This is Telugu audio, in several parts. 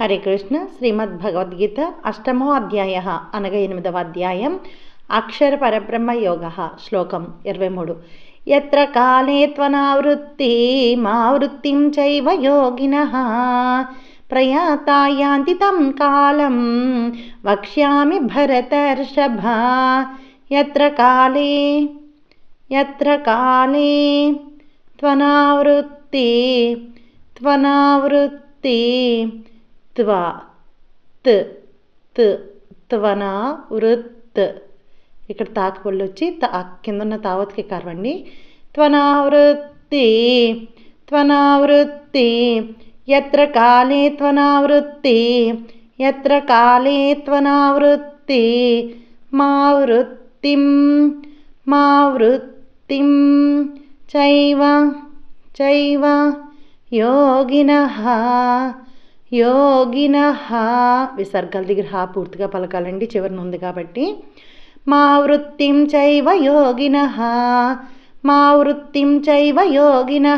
హరే కృష్ణ శ్రీమద్ భగవద్గీత అష్టమో అధ్యాయ అనగా ఎనిమిదవ అధ్యాయం అక్షర పరబ్రహ్మ యోగ శ్లోకం ఇరవై మూడు ఎత్ర కాలే త్వనావృత్తి మా వృత్తిం చైవ యోగిన. ప్రయాతాయాంతి తం కాలం వక్ష్యామి భరతర్షభ. ఎత్ర కాలే ఎత్ర కాలే త్వనావృత్తి త్వనావృత్తి త్వ త్ త్ త్వనా వృత్ ఇక్కడ తాకపళ్ళు వచ్చి త కింద ఉన్న తావత్కి కరవండి. త్వనావృత్తి త్వనావృత్తి ఎత్ర కాలే త్వనావృత్తి ఎత్ర కాలే త్వనావృత్తి మా వృత్తిం మా వృత్తిం చైవ చైవ యోగినః. యోగినః విసర్గాల దగ్గర హా పూర్తిగా పలకాలండి చివరిన ఉంది కాబట్టి. మా వృత్తిం చైవ యోగినః మా వృత్తిం చైవ యోగిన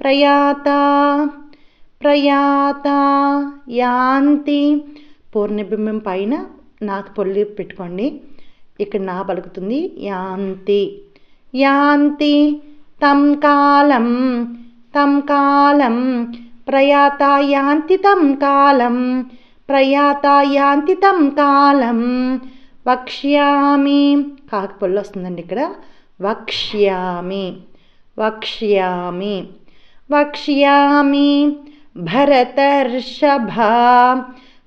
ప్రయాత ప్రయాత యాంతి. పూర్ణబింబం పైన నాకు పొల్లి పెట్టుకోండి. ఇక్కడ నా పలుకుతుంది యాంతి. యాంతి తం కాలం తం కాలం ప్రయాత కాలం ప్రయాత కాలం. వక్ష్యామి కాకపోళ్ళు వస్తుందండి ఇక్కడ. వక్ష్యామి వక్ష్యామి వక్ష్యామి భరతర్షభ.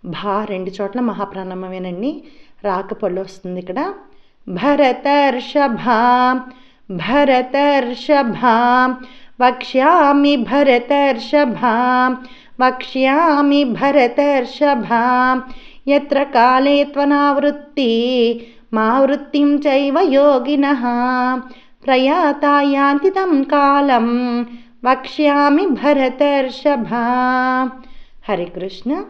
భా రెండు చోట్ల మహాప్రాణమేనండి రాకపళ్ళు వస్తుంది ఇక్కడ. భరతర్షభ భరతర్షభ वक्ष्यामि भरतर्षभां वक्ष्यामि भरतर्षभां यत्र काले त्वनावृत्ति त्वनावृत्तिमावृत्तिं चैव योगिनः। प्रयाता यान्ति तं कालं वक्ष्यामि भरतर्षभा हरिकृष्ण